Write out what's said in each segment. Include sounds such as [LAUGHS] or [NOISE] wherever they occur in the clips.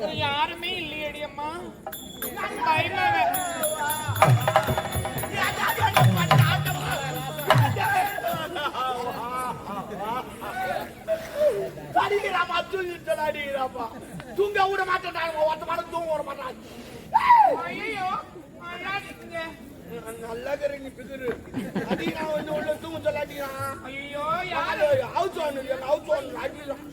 பக்கத்துல யாருமே இல்லையடி அம்மா. பயமா அடிக்கிறாமா தூங்கிட்டு அடிக்கிறாப்பா தூங்க விட மாட்டேன் ஒருத்த மாட்டம் தூங்க விட மாட்டான் அழாதீங்க. நல்லா கறி பிகுரு அடிக்கிறான் வந்து உள்ள தூங்க சொல்ல அடிக்கிறான் ஐயையோ, யாரு? அவுச்சு ஒண்ணு அவுச்சு ஒண்ணு அடிக்கிறான்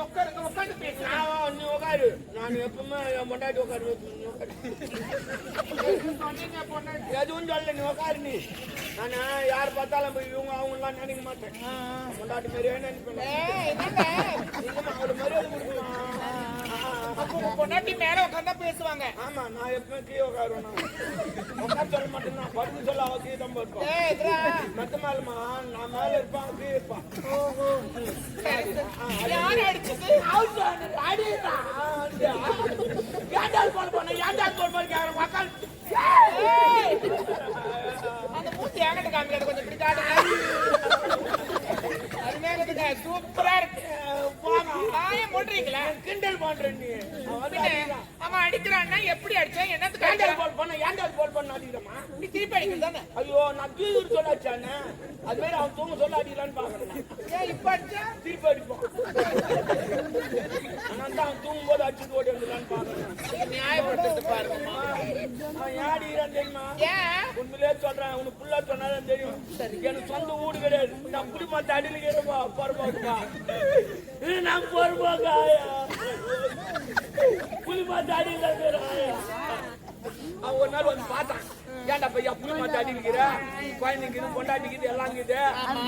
உட்கார்ந்து பேசுங்க. நான் நீ உட்காரு. நான் எப்பவுமே என் பொண்டாட்டி உட்காரு. எதுவும் சொல்ல நீ உட்காரு நீ நானு யார் பார்த்தாலும் போய் இவங்க அவங்க எல்லாம் நினைக்க மாட்டேன் பொண்டாட்டி மாதிரியே நினைப்பேன் பொண்டாட்டி மேல உட்கார்ந்தா பேசுவாங்க. ஆமா நான் எப்பவுமே கீழே உட்காருவேன் உட்கார சொல்ல மாட்டேன் நான் படுத்து சொல்ல அவ கீழே தான் இருப்பான் ஏய், இதுடா. மெத்த மேலமா நான் மேல இருப்பான் கீழே இருப்பான். யாரு அடிச்சது? ஏன்டால் போல் பண்ண ஏன்டால் போல் பண்ண கேக்குற மக்கள் அந்த மூஞ்சி என்கிட்ட காமிக்காத, கொஞ்சம். அருமையா இருக்குங்க, சூப்பரா இருக்கு. போங்க, வாயை மூடுறீங்களா? கிண்டல் பண்ற நீ. அவன் அடிக்கிறான்னா எப்படி அடிச்சான்? என்னத்துக்கு அடிச்சான் போல் பண்ண ஏன்டால் போல் பண்ண அடிக்கிறமா நீ திருப்பி அடிக்கிறது தானே? ஐயோ நான் தூக்கிட்டு சொல்ல வச்சானே அது மாதிரி அவன் தூங்க சொல்ல அடிக்கலான்னு பாக்குறேன் ஏன் இப்ப அடிச்சா? திருப்பி அடிப்பான் ஆனால் தான் அவன் தூங்கும் போது அடிச்சுட்டு ஓடி வந்துடலான்னு பாக்குறேன் நியாயப்படுத்துறது பாருங்கம்மா அவன் ஏன் அடிக்கிறான் தெரியுமா ஏன் உண்மையிலே சொல்றேன் உனக்கு புள்ள சொன்னாதான் தெரியும். எனக்கு சொந்த வீடு கிடையாது. நான் குடிமத்த அடியில் இருக்கிறப்பா பொறுப்பாக்கா நான் பொறுப்பாக்கா புலிமாத்த அடியில் இருக்கிறாயா அவன் ஒரு நாள் வந்து பார்த்தான். ஏன்டா பையா புலிமாத்த அடி இருக்கிற குழந்தைங்க கொண்டாட்டிக்குது எல்லாம் இருக்குது.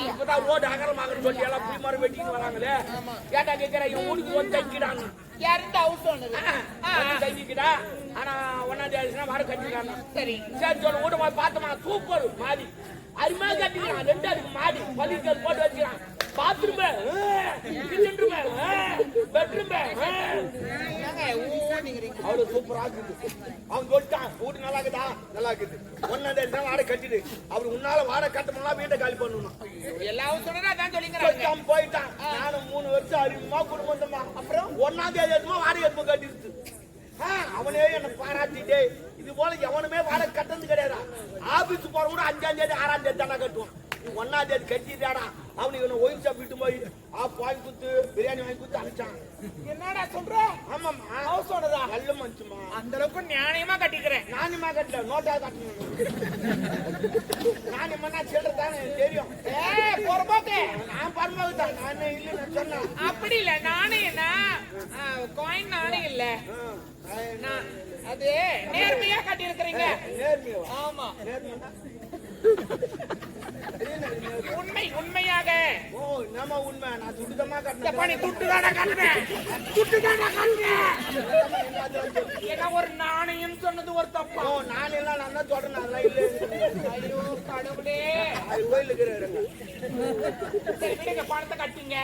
இப்பதான் ரோடு அகலமாகன்னு சொல்லி எல்லாம் மரம் வெட்டின்னு வராங்களே. ஏன்டா கேட்கிற இவன் வீட்டுக்கு வந்து வந்து தைக்கிடா ஆனா ஒன்னாம் தேதினா வாட கட்டிக்கிறான் சரி. சரி சொல்ல வீட்டு போய் பார்த்தோமா சூப்பர் மாடி. அருமையா கட்டிக்கிறான் ரெண்டு அதுக்கு மாடி. பள்ளிக்கல் போட்டு வச்சுக்கிறான் பாத்ரூம். Kitchen room bedroom. அவ்வளவு சூப்பரா இருக்குது. அவன் சொல்லிட்டான் வீடு நல்லா இருக்குதா? நல்லா இருக்குது. ஒன்னாம் தேதி தான் வாடகை கட்டிடு. அவர் உன்னால வாடகை கட்டணும்னா வீட்டை காலி பண்ணணும் எல்லா ஹவுஸ் ஓனரும் அதான் சொல்லிங்கிறாங்க சொல்லிட்டான் போயிட்டான். நானும் மூணு வருஷம் அறிமுகமா குடும்பமா அப்புறம் ஒன்னாம் தேதி எதுமா வாடகை எதுமா கட்டிடுச்சு. அவனே என்ன பாராட்டிட்டே இது போல எவனுமே வாடகை கட்டது கிடையாது ஆபீஸ் போற கூட அஞ்சாம் தேதி ஆறாம் தேதி தானே கட்டுவான். நீ ஒன்னாம் தேதி கட்டிட்டாடா. அவனுக்கு இவனை ஒயின் ஷாப் விட்டு போய் ஆப் வாங்கி கொடுத்து பிரியாணி வாங்கி கொடுத்து அனுப்பிச்சான். என்னடா சொல்ற? ஆமாம்மா. ஹவுஸ் ஓனரா நல்ல மனுஷமா அந்த அளவுக்கு நியாயமா கட்டிக்கிறேன். நானுமா கட்டல நோட்டா கட்டணும் நான் என்ன சில்லற தானே தெரியும். ஏய் பொறுப்பாக்கு நான் பரமாவு தான் நான் இல்லைன்னு சொன்னேன் அப்படி இல்ல நானே என்ன? காயின் நானே இல்ல. நான் அது நேர்மையா கட்டி இருக்கிறீங்க நேர்மையா? ஆமா. நேர்மையா? உண்மை உண்மையாக. ஓ என்னம்மா உண்மை. நான் துட்டுதமா கட்டினேன் துட்டு தானே கட்டுறேன் துட்டு தானே ஏன்னா ஒரு நாணயம் சொன்னது ஒரு தப்பா? ஓ நான் எல்லாம் நான் தான் சொல்றேன். நல்லா இல்லை ஐயோ கடவுளே. அது கோயிலுக்கு இருக்கிறாருங்க சரி விடுங்க பணத்தை கட்டிங்க.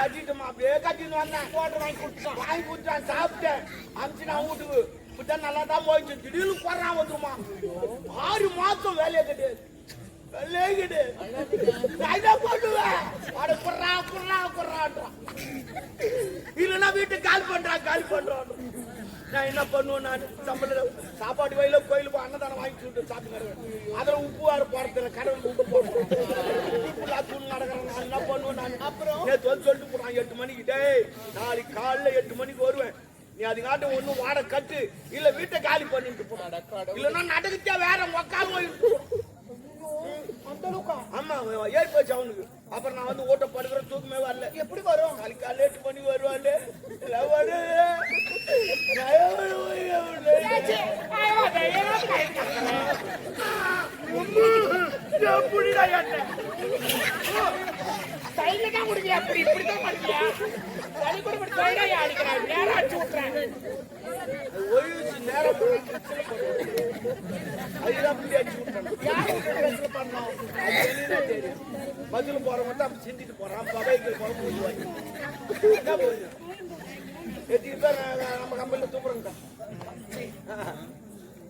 கட்டிட்டுமா? அப்படியே கட்டிட்டு வந்தேன். போட்டு வாங்கி கொடுத்துட்டான் வாங்கி கொடுத்தான் சாப்பிட்டேன். அமிச்சு நான் வீட்டுக்கு. இப்படிதான் நல்லா தான் போயிடுச்சு. திடீர்னு குறான் வந்துருமா. ஆறு மாசம் வேலையை கிடையாது. இல்லைன்னா வீட்டுக்கு கால் பண்றான் கால் பண்றான் நான் என்ன பண்ணுவேன் நான்? சம்பளம் சாப்பாடு வயல கோயிலுக்கு அன்னதானம் வாங்கி சொல்லிட்டு அதில் உப்பு வேறு போடுறதுல கடவுள் உப்பு போடுறோம். உப்புலா தூள் நடக்கிறேன். நான் என்ன பண்ணுவேன் நான்? அப்புறம்? நேற்று வந்து சொல்லிட்டு போறான் எட்டு மணிக்கு டேய் நாளைக்கு காலைல எட்டு மணிக்கு வருவேன். நீ அதுக்காட்டும் ஒண்ணு வாட கட்டு. இல்ல வீட்டை காலி பண்ணிட்டு போடாடா இல்லன்னா நடக்கத்தே வேற மொக்கால் போயிட்டு ஆமா ஏறி போச்சு அவனுக்கு. அப்புறம் நான் வந்து ஓட்ட படுக்கிற தூக்கமே வரல. எப்படி வரும்? நாளைக்கு காலைல எட்டு மணிக்கு வருவாள் எப்படிடா ஏட்டேன் சைடுல தான் அப்படி இப்படிதான் பண்ணியா சளி நேரம் அடிச்சு விட்டுறேன் நேரம் பதில் போறவங்க மட்டும் அப்படி சிந்திட்டு போறான் பகைக்கு எத்தனை பேர் நம்ம கம்பெனில தூக்குறோங்க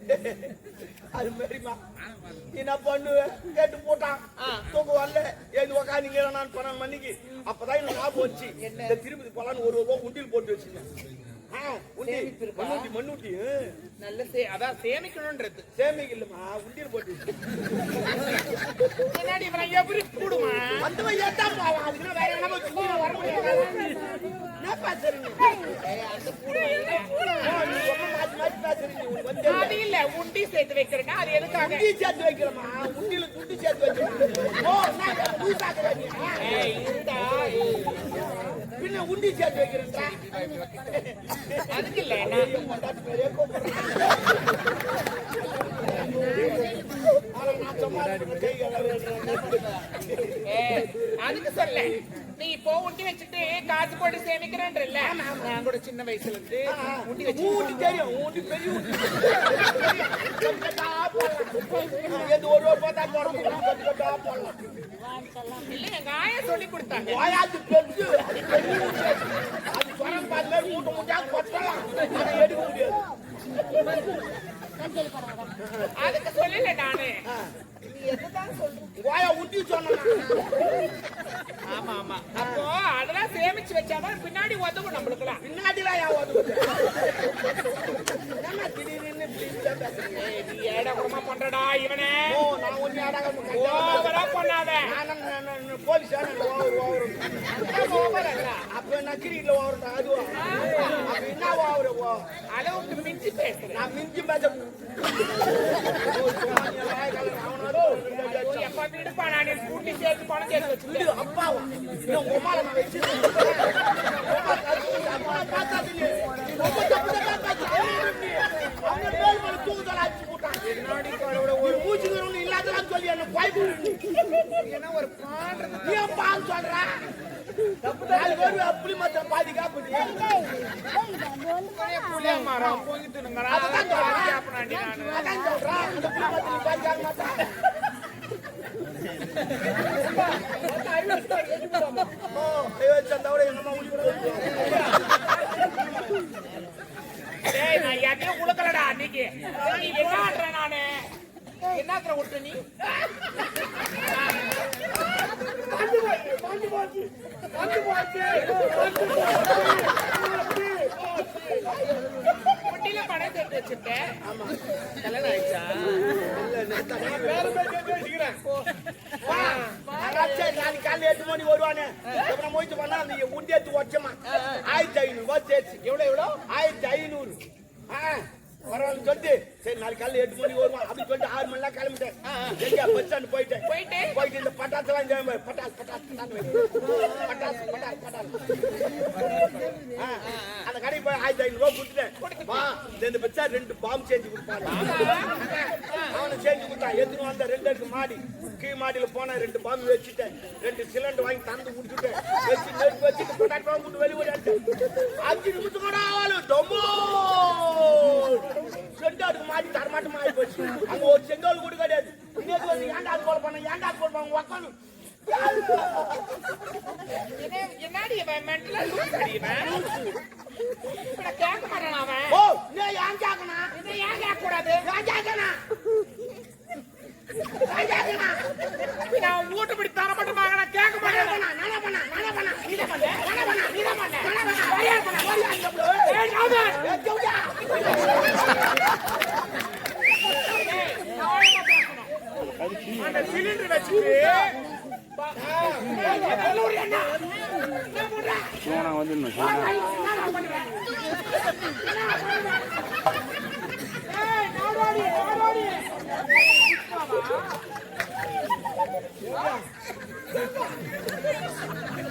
[LAUGHS] அது மாதிரிமா என்ன பண்ணுவ கேட்டு போட்டான். தூக்க வரல. ஏது உக்காந்தீங்க நான் பன்னெண்டு மணிக்கு அப்பதான் எனக்கு ஞாபகம் வந்துச்சு. இந்த திருப்பதி போலான்னு ஒரு ரூபா உண்டியில் போட்டு வச்சுருந்தேன்? மண்ணுட்டி மண்ணுட்டி. நல்ல அதான் சேமிக்கணும்ன்றது. சேமிக்கு இல்லம்மா உண்டியல் போட்டு பின்னாடி இவனை எப்படி கூடுமா வந்தவன் ஏத்தா போவான் அதுக்குன்னா வேற என்ன போய் சும்மா வர முடியாது. என்ன பேசுறீங்க அது இல்ல உண்டி சேர்த்து வைக்கிறேன்னா அது எதுக்காக? உண்டி சேர்த்து வைக்கிறமா உண்டியில துண்டு சேர்த்து வைக்கிறோம் ஓ என்ன நீ பாக்குறீங்க ஏய், இருடா, ஏய். பின்ன உண்டி சேர்த்து வைக்கிறேன்டா அதுக்கு இல்ல நான் பொண்டாட்டி பேரே கூப்பிடுறேன். நான் அதுக்கு சொல்ல நீ இப்போ உண்டி வச்சுட்டு காசு போட்டு சேமிக்கிறேன்றல்ல? நான் கூட சின்ன வயசுல இருந்து உண்டி வச்சு ஊட்டி தெரியும் ஊட்டி பெரிய. எது ஒரு ரூபா பார்த்தா போட போடலாம். இல்ல எங்க ஆயா சொல்லி கொடுத்தாங்க. வாயாச்சு பெருசு. அது பெரிய ஊட்டி அது சொரம் பார்த்து மாதிரி மூட்டை மூட்டையா கொட்டலாம் அதை எடுக்க முடியாது. அதுக்கு சொல்லல நானு. வாயா ஊட்டி சொன்னா ஆமா ஆமா. அப்போ அதெல்லாம் சேமிச்சு வச்சாதான் பின்னாடி உதவும் நம்மளுக்குலாம் பின்னாடிலாம் ஏன் திடீர்னு நீ ஏடா கூடமா பண்றடா இவனே ஓ நான் ஒண்ணு ஆடாக ஓவரா பண்ணாத போலீஸா ஓவர் ஓவர் ஓவர் அப்ப நக்கிரியில ஓவர்டா அதுவா அப்ப என்ன ஓவர் ஓ அளவுக்கு மிஞ்சி நான் மிஞ்சி பேச விடுப்பா நான் சேர்த்து பணம் சேர்த்து அப்பாவா உமால நான் கருத்து அம்மா பார்த்தாதீங்க ரொம்ப தப்பு தப்பா பேசுறீங்க. அவங்க மேல் மேல தூக்குதல அடிச்சு ஒரு மூச்சுக்கிறவனு இல்லாததான்னு சொல்லி என்ன பயப்படுறீங்க. ஏன்னா ஒரு பாடுறது ஏன் பான்னு சொல்ற? நாலு பேரு புளி மரத்துல பாதி மரம் போயிட்டு அதான் சொல்றேன். நானு அதான் சொல்றேன். அந்த புளி மரத்துல பாதி காக்க மாட்டா. ஓ, கை வச்சு அந்த விட என்னம்மா உளி கூட வைக்கும். டேய் நான் எதையும் கொடுக்கலடா அன்னைக்கு நீ என்ன ஆடுற நானு என்னத்துல விட்டு நீ குட்டில பணம் சேர்த்து வச்சிருக்கேன் கல்யாணம் ஆயிடுச்சா வா, அதான் சரி, நாளைக்கு காலையில் எட்டு மணி வருவானே. அப்புறம் முயற்சி பண்ணா அந்த உண்டி எடுத்து வச்சோமா. ஆயிரத்தி ஐநூறு ரூபாய் சேர்த்து. எவ்வளோ எவ்வளவு? ஆயிரத்தி ஐநூறு. ஆ, பரவாயில்லைன்னு சொல்லிட்டு, சரி, நாளைக்கு காலையில எட்டு மணிக்கு வருவான். அப்படின்னு சொல்லிட்டு ஆறு மணிலாம் கிளம்பிட்டேன். எங்கேயா, பஸ் ஸ்டாண்ட் போயிட்டேன். போயிட்டு? போயிட்டு இந்த பட்டாசுலாம் வை. பட்டாசு, பட்டாசு, பட்டாசு. பட்டாசு, பட்டாசு, பட்டாசு. அந்த கடைக்கு போய் ஆயிரத்தி ஐநூறு ரூபாய் கொடுத்துட்டேன். வா, இந்த பச்சா ரெண்டு பாம்பு செஞ்சு கொடுப்பாரு அவனை செஞ்சு கொடுத்தான் எடுத்துன்னு வந்த ரெண்டு அடுக்கு மாடி கீழ் மாடியில போனா ரெண்டு பாம்பு வச்சுட்டேன் ரெண்டு சிலிண்டர் வாங்கி தந்து குடிச்சுட்டேன் வச்சு நெருப்பு வச்சுட்டு பொட்டாட்டி பாம்பு போட்டு வெளியே அஞ்சு நிமிஷம் கூட ஆளு டொம்போ ரெண்டு அடுக்கு மாடி தரமாட்டமா ஆகி போச்சு. அங்க ஒரு செங்கல் கூட கிடையாது. இன்னைக்கு வந்து ஏன்டா அது போல பண்ண? ஏன்டா அது போல பண்ண? உக்காந்து என்ன- என்னடி மென்டலா கேட்க மாட்டான் அவன்? ஓ நீ ஏன் கேக்கணும் இதை ஏன் கேட்க கூடாது ஏன் கேக்கணும் ஏன் கேக்கணும் நான் வீட்டுப்படி தர மட்டும் நான் கேட்க மாட்டேன் நானே பண்ண நானே பண்ண நீ தான் பண்ண நானே பண்ண நீ தான் பண்ண நானே பண்ண வாயா பண்ண ஓடியா இங்க bro. ஏய் நாதன் ஏய், ஜவுடா. ஏய் நாளைக்கு பேசணும் அந்த சிலிண்டர் வச்சுட்டு பா- ஏய், இதெல்லாம் ஒரு என்ன என்ன பண்ற சோனா வந்துடணும் சோனா ஏய் நாடோடி நாடோடி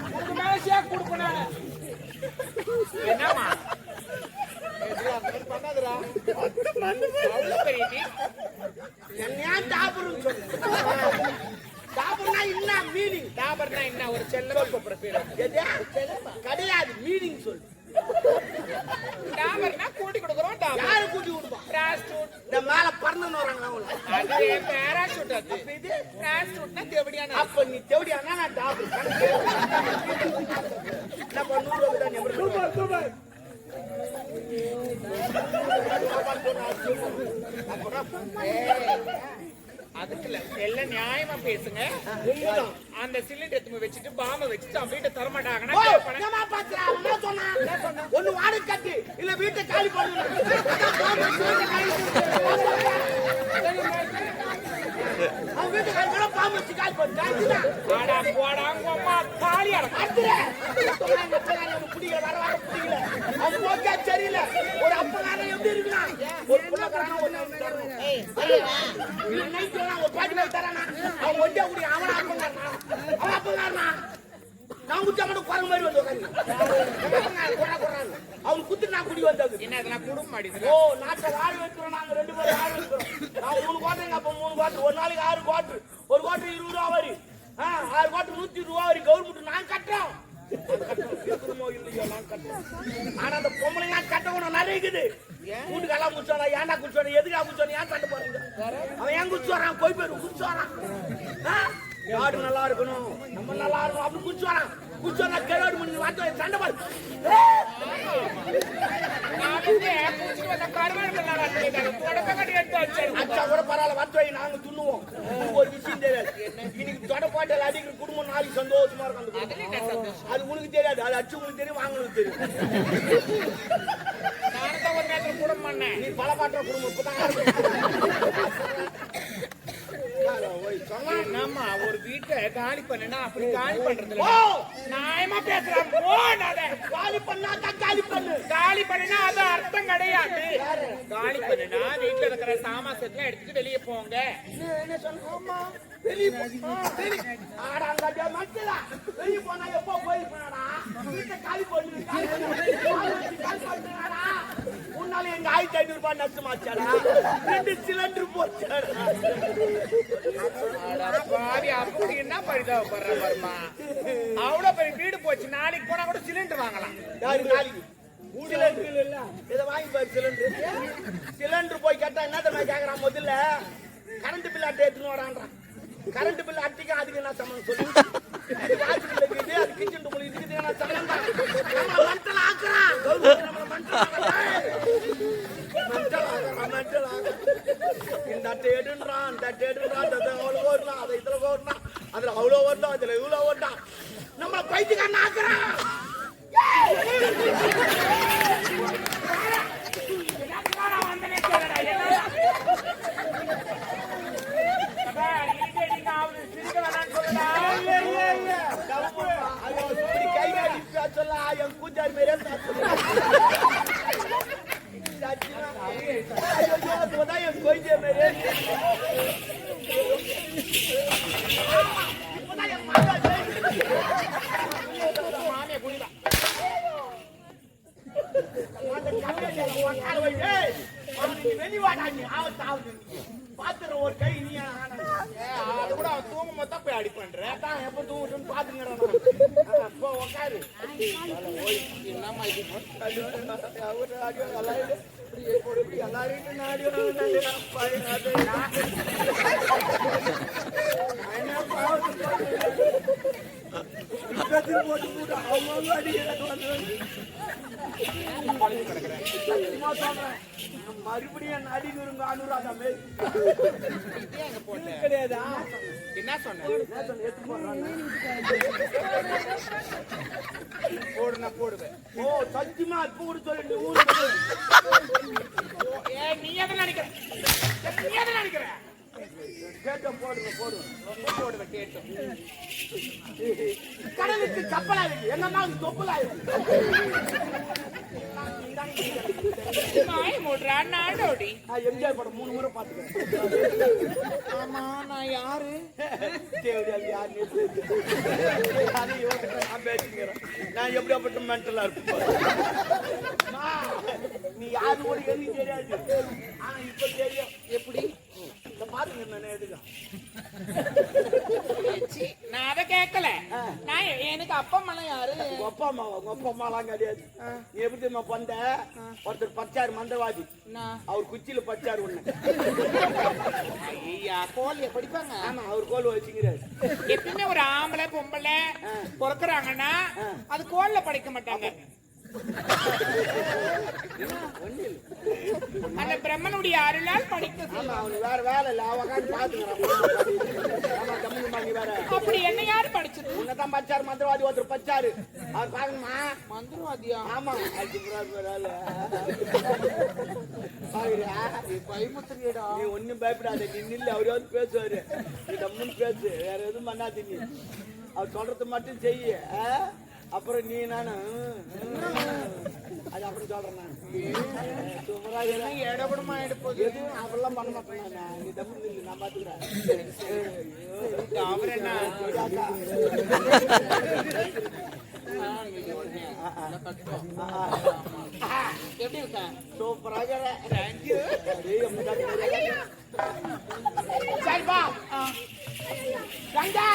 உனக்கு மேல ஷேக் கொடுக்கணும் என்னம்மா அவ்வளவு பெரிய டீ. என்ன ஏன் டாபர்னு என்ன meaning? டாபர்னா என்ன ஒரு செல்லமா கூப்பிடுற பேரு? கிடையாது meaning சொல்லு. டாபர்னா கூட்டி கொடுக்குறோம் டாபர் யாரு கூட்டி விடுவா? பிராஸ்டூட் இந்த மேல பறந்துன்னு வராங்களா அவங்கள? அது பேராஷூட் அது இது? பிராஸ்டூட்னா தேவடியான அப்ப நீ தேவடியானா நான் டாபர். என்ன பண்ண நூறு ரூபாய் தான் அதுக்குல எல்லாம் நியாயமா பேசுங்க. அந்த சிலிண்டர் எடுத்து வச்சுட்டு பாம்ப வச்சுட்டு அவன் வீட்டை தரமாட்டாங்கன்னா ஒண்ணு வாடகை கட்டி இல்ல வீட்டை காலி பண்ணு. ஒரு ஜாதி தான் ஆடா போடா உங்க அம்மா தாலி வர வர ஒரு அப்பங்காரன் எப்படி இருக்கலாம்? ஒரு தரணும். ஒரு பாட்டி மாதிரி தரானா? அவன் குடி, அவனா அவன் அப்பங்காரனா? நான் குடிச்சா மட்டும் குரங்கு மாதிரி வந்து உட்காந்து. அவன் குத்து நான் குடி வந்தது. என்ன குடும்பம் அடிக்குது ஓ, நாட்டை வாழ வைக்கிறோம், நாங்க ரெண்டு பேரும் வாழ வைக்கிறோம். நான் மூணு கோட்டை, எங்க அப்பா மூணு கோட்டை. ஒரு நாளைக்கு ஆறு கோட்டு. ஒரு கோட்டு இருபது ரூபா வரி. ஆறு கோட்டு நூத்தி இருபது ரூபா வரி. கவர்மெண்ட் நான் கட்டுறோம். ஆனா அந்த பொம்பளைங்க கட்டணும் நிறைய இருக்குது. வீட்டுக்கெல்லாம் குடிச்சோடா, ஏன்டா குடிச்சோடா, எதுக்கா குடிச்சோடா, ஏன் சண்டை போடுறீங்க? அவன் ஏன் குடிச்சு வரான்? போய் போயிரு, குடிச்சு வரான். நாடு நல்லா இருக்கணும்? நம்ம நல்லா இருக்கணும். அப்படி குடிச்சு வரான் சண்டை! நான் வந்து கூட பரவாயில்ல. வத்து வை நாங்க துண்ணுவோம் ஒரு விஷயம் தெரியாது. இன்னைக்கு தொடப்பாட்டல் அடிக்கிற குடும்பம் நாளைக்கு சந்தோஷமா இருக்கும் அது உனக்கு தெரியாது. அது அச்சு உனக்கு தெரியும். வாங்கணும்னு தெரியும் நீ பல பாட்டுற குடும்பம் இப்பதான் என்னம்மா ஒரு வீட்டை காலி பண்ணுனா அப்படி காலி பண்றது. நியாயமா பேசுறான். போனாத காலி பண்ணாக்கா காலி பண்ணு. காலி பண்ணுனா அது அர்த்தம் கிடையாது. காலி பண்ணுனா வீட்டுல இருக்கிற சாமாசத்துல எடுத்துட்டு வெளியே போங்க. என்ன வெளிய வெளிய ஆடா அங்க மச்சலா வெளிய போனா எப்போ போயிருப்பேனடா வீட்டை காலி பண்ணு. காலி பண்ணு. காலி வச்சு காலி பண்ணுடா. உன்னால எங்க ஆயிரத்தி ஐநூறு ரூபாய் நஷ்டமாச்சாடா? ரெண்டு சிலிண்டர் போச்சாடா? பாவி அப்படி என்ன பரிதாபப்படுற பாருமா? அவ்வளவு பெரிய வீடு போச்சு. நாளைக்கு போனா கூட சிலிண்டர் வாங்கலாம். சிலிண்டர் இல்ல வாங்கி பாரு சிலிண்டர். சிலிண்டர் போய் கேட்டா என்ன தெரியுமா கேக்குறான்? முதல்ல கரண்ட் பில் அட்டை எடுத்துன்னு வரான்றான் கரண்ட் பில் அட்டிக்கு அதுக்கு என்ன சம்பந்தம் சொல்லு? அது வாட்ச் பில் இருக்குது அது கிச்சன் என்ன சம்பந்தம்? ஆக்குறான் கவர்மெண்ட் நம்மள மண்டல ஆக்குறான் மண்டல ஆக்குறான் மண்டல ஆக்குறான் இந்த அட்டை எடுன்றான் இந்த அட்டை எடுன்றான் இந்த அவ்வளவு ஓடலாம் அதை இதுல ஓடலாம் அதுல அவ்வளவு ஓடலாம் அதுல இவ்வளவு ஓடலாம் நம்மள பைத்தியக்காரன் ஆக்குறான் என்னத்துக்காக வந்தனே சொல்லடா, என்னடா? அப்பா, irritating ஆகுது, சிரிக்க வேணாம்னு சொல்லுடா. ஐயோ, இப்படி கை காட்டி பேசல, என் கூட்டாளி மாதிரியே பேசல. சத்தியமா. ஐயோ, இப்பதான் என் கொய்திய மாதிரியே இப்பதான் என் மகன் மாமியை குடிடா. அந்த கம்மியா உட்கார வை. ஏய், அவனுக்கு வெளி வாடா நீ. ஆபத்து, ஆபத்து நீ. பாத்துற ஒரு கை நீ அது கூட அவன் தூங்கும் போது போய் அடி பண்ற. எப்ப என்னம்மா இது? எல்லாரும் போடு, இப்படி சொல்றேன். மறுபடியும் அனுராதா மாரி. கிடையாதா என்ன சொன்ன? எடுத்து போடுவேன். ஓ சத்தியமா இப்ப கூட சொல்லு நீ ஓ, நீ நினைக்கிற? நீ எதுல நினைக்கிற? கேட்ட போடுங்க போடுங்க. ரொம்ப போடுவேன், கேட்டும். கடலுக்கு கப்பலா இருக்கு எங்க அம்மா தொப்பலா இருக்கு எம்ஜிஆர் படம் மூணு முறை பாத்துக்கிறேன் ஆமா, நான் யாரு? நான் எப்படியாப்பட்ட மென்டலா இருப்பேன் நீ யாரு கூட எனக்கு தெரியாது. ஆனா இப்ப தெரியும். எப்படி? இந்த பாத்துங்க நான் அதை கேட்கல. நான் எனக்கு அப்பா அம்மா யாரு? உங்க அப்பா அம்மா உங்க அப்பா அம்மாலாம் கிடையாது. நீ எப்படி தெரியுமா ஒருத்தர் பச்சாரு மந்தவாதி. அவர் குச்சியில பச்சாரு ஒண்ணு. ஐயா கோழிய படிப்பாங்க ஆமா அவர் கோல் வச்சுக்கிறாரு. எப்பயுமே ஒரு ஆம்பளை பொம்பளை பிறக்குறாங்கன்னா அது கோல்ல படிக்க மாட்டாங்க. அந்த பிரம்மனுடைய அருளால் படிக்க வேற வேலை இல்ல. அவன் பாத்துக்கிறான் அப்படி என்ன யார் படிச்சது? உன்னதான் பச்சாரு மந்திரவாதி ஒருத்தர் பச்சாரு அவர் பாக்கணுமா மந்திரவாதியா? ஆமா. அது நீ ஒண்ணும் பயப்படாத. நீ நில்லு. அவரே வந்து பேசுவாரு. நீ கம்முன்னு பேசு. வேற எதுவும் பண்ணாத நீ அவர் சொல்றது மட்டும் செய்யு. ஆ? அப்புறம் நீ நானு அது அப்புறம் சொல்றேன் நான் சூப்பரா இடப்படமா எடுப்போது எதுவும் அவெல்லாம் பண்ண மாட்டேன் நான். நீ தப்பு நான் பாத்துக்கிறேன் அவர் என்ன எப்படி சூப்பராக தேங்க்யூ சரிப்பா கங்கா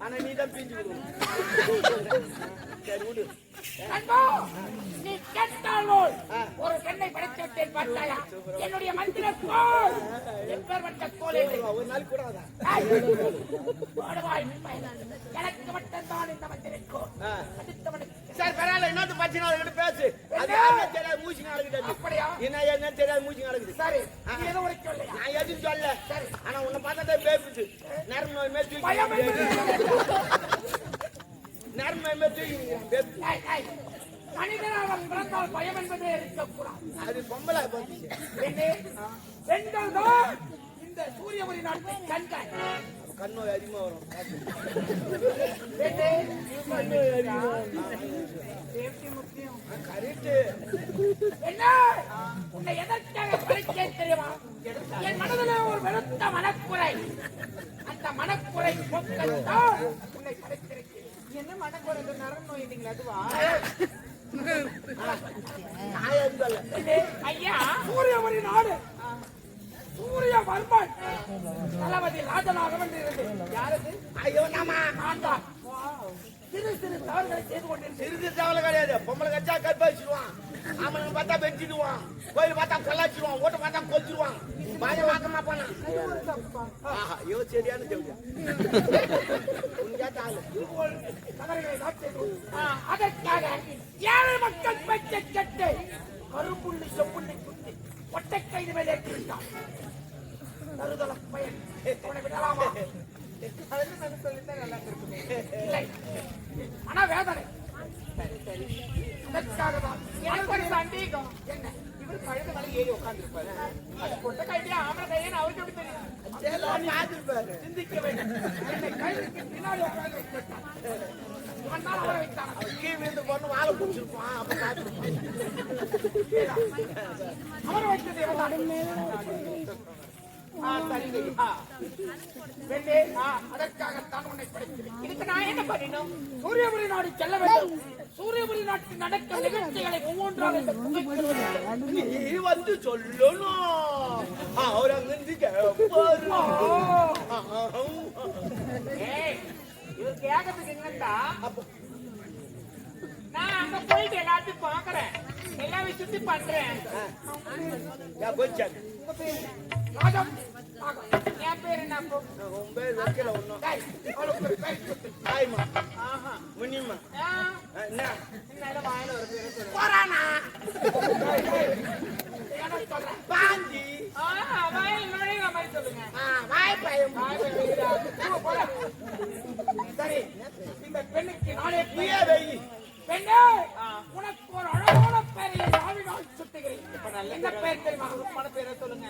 ஆனா நீ தான் பிஞ்சு விடுவோம் சரி விடு அன்போ, நீ கெட்டாளோள். ஒரு பெண்ணை பார்த்தாயா என்னுடைய மந்திர கோல் எப்பேற்பட்ட கோல்? ஒரு நாள் கூட. எனக்கு மட்டும்தான் இந்த மந்திர கோல். அடுத்தவனுக்கு சரி பரவாயில்ல இன்னொரு பச்சை நாள் பேசு. அது தெரியாது மூச்சு நடக்குது அப்படியா? என்ன என்ன தெரியாது மூச்சு நடக்குது சரி. எதுவும் நான் எதுவும் சொல்ல ஆனா உன்னை பார்த்தா பேசுது. நரம்பு நோய் பயம் நரம்பு நோய் பேசு. மனிதனாக பிறந்தால் பயம் என்பதே இருக்கக்கூடாது. அது பொம்பளை பெண்கள் தான் இந்த சூரியபுரி நாட்டின் கண்கள் கண் நோய் அதிகமா வரும். என்ன? உன்னை எதற்காக படைத்தேன் தெரியுமா? என் மனதில் ஒரு வெளுத்த மனக்குறை. அந்த மனக்குறை போக்கத்தான் உன்னை படைத்திருக்கிறேன் என்ன மனக்குறை? நரம்பு நோய் இல்லைங்களா அதுவா? ஐயா. சூரியபுரி நாடு. சூரியவர்மன் தளபதி ராஜநாகவன் இருந்து. யாருக்கு ஐயோ நாமா. ஆண்டான் சிறு சிறு தவறுகளை செய்து கொண்டிருந்தேன். சிறிது தவளை கிடையாது. பொம்பளை கச்சா கற்ப ஆமனுக்கு பார்த்தா வெட்டிடுவான். கோயில் பார்த்தா கொல்லாச்சிடுவான் ஓட்ட பார்த்தா கொச்சிடுவான் பாய போனா? ஆஹா ஐயோ சரியான உனக்கு நாம் செய்து ஆ, அதற்காக ஏழை மக்கள் பெற்ற கட்டு கருப்புள்ளி செப்புள்ளி குத்தி ஒட்டை கைது மேலே ஏற்றிவிட்டான். தருதல பயன். அவனை விடலாமா [LAUGHS] இல்லை மன வேதனை அதற்காக தான் எனக்கு ஒரு சந்தேகம் என்ன இவர் கழுத மேலே ஏறி உட்கார்ந்திருப்பாரு கொட்ட கையிலே ஆம்பளை கையை அவருக்கு எப்படி தெரியும் சிந்திக்க வேண்டும் என்னை கைதுக்கு பின்னாடி உட்கார்ந்து வைத்தான் அவரை வைத்தான் கீழே இருந்து பொண்ணு வாழை பிடிச்சிருப்பான் அப்ப அவரை வைத்தது அதற்காகத்தான் உன்னை படைத்தேன் இதுக்கு நான் என்ன பண்ணினோம்? சூரியபுரி நாடு செல்ல வேண்டும். சூரியபுரி நாட்டில் நடக்கும் நிகழ்ச்சிகளை ஒவ்வொன்றாக. நீ வந்து சொல்லணும். அவர் அங்கிருந்து கேட்பாரு ஓ, ஏய், இவர் கேட்கறதுக்கு என்னண்டா? நான் அங்க போயிட்டு எல்லாத்தையும் பாக்குறேன் எல்லாமே சுத்தி பண்றேன். என் பேரு என்ன? உன் பேர் வைக்கல. முனிமா. என்னடா வாயில பேரை நுழையிற மாதிரி சொல்லுங்க. சரி இந்த பெண்ணுக்கு நானே நீயே வெயி பெண்ணே உனக்கு ஒரு அழகான பெயரை நாவினால் சுட்டுகிறேன் என்ன பெயர் தெரியுமா சொல்லுங்க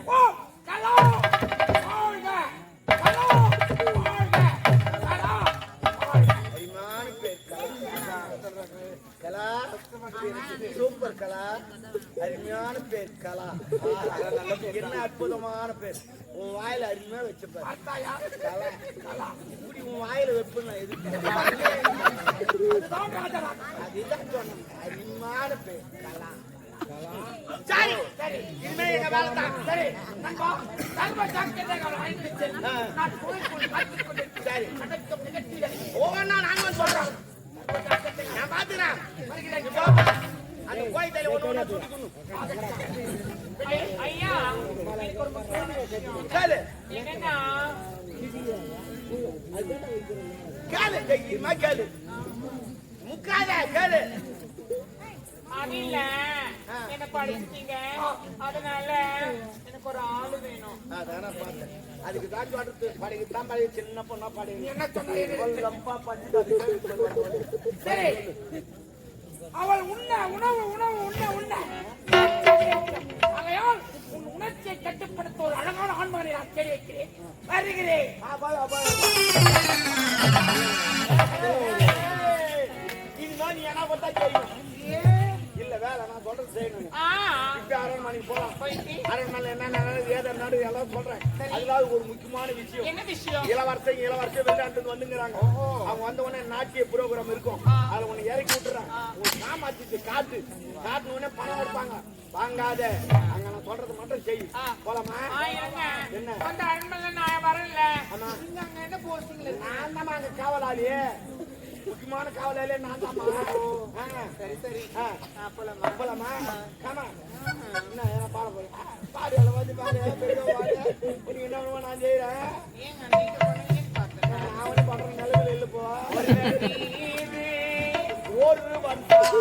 பேர் உன் வாயில அருமையா வச்சுப்பாரு இப்படி உன் வாயில வைப்பு நான் எதுக்கு அதுதான் சொன்னேன். அருமையான பேர். கலா. சரி சரி. இனிமே எங்க வேலை தான். சரி. நண்பா சர்வ சாக்கியதைகள் ஐந்து செல் நான் கொண்டிருக்கிறேன். சரி. நடக்கும் போப்பா. அந்த கோயில் ஒண்ணு ஒண்ணா சுத்திக்கணும். என்னன்னா கேளு தைரியமா கேளு அது இல்ல என்ன படிச்சிட்டீங்க? அதனால எனக்கு ஒரு ஆளு வேணும். அதான பார்த்தேன். அதுக்கு தான் சொல்றது. படைக்கு தான் பழைய சின்ன பொண்ணா படை என்ன சொன்னீங்க? சரி. அவள் உண்ண உணவு உணவு உண்ண உண்ண. உன் உணர்ச்சியை கட்டுப்படுத்த ஒரு அழகான ஆண்மகனை நான் தேடி வைக்கிறேன். வருகிறேன். இனிமே நீ என்ன பார்த்தா செய்யும் இல்ல வேலை நான் சொல்றது செய்யணும். இப்ப போலாம். போயிட்டு. அரண்மனை என்ன நடக்குது ஏதோ எல்லாம் சொல்றேன். அதுல ஒரு முக்கியமான விஷயம். என்ன விஷயம்? இளவரசன் இளவரசன் வெளிநாட்டு வந்துங்கிறாங்க. அவங்க வந்த உடனே நாட்டிய ப்ரோக்ராம் இருக்கும். அதுல உன்னை இறக்கி விட்டுறாங்க. ஒரு சாமாத்திட்டு காட்டு. காட்டுன உடனே பணம் கொடுப்பாங்க. வாங்காத. அங்க சொல்றது மட்டும் செய். போலாமா? என்ன? அந்த அரண்மனை நான் வரல. நீங்க அங்க என்ன போஸ்டிங்ல நான் தான் அங்க காவலாளியே. முக்கியமான காவலாளியே நான் தான் சரி சரி. போலாமா? போலாமா? காமா. என்ன என்ன பாட போறேன் பாடு எல்லாம் வந்து பாடு பெரிய பாடு. நீ என்ன பண்ணுவ நான் செய்யறேன் பார்த்தேன் அவனே பண்ற நிலைமையில இல்ல போ. ஒரு வந்தாய்ந்து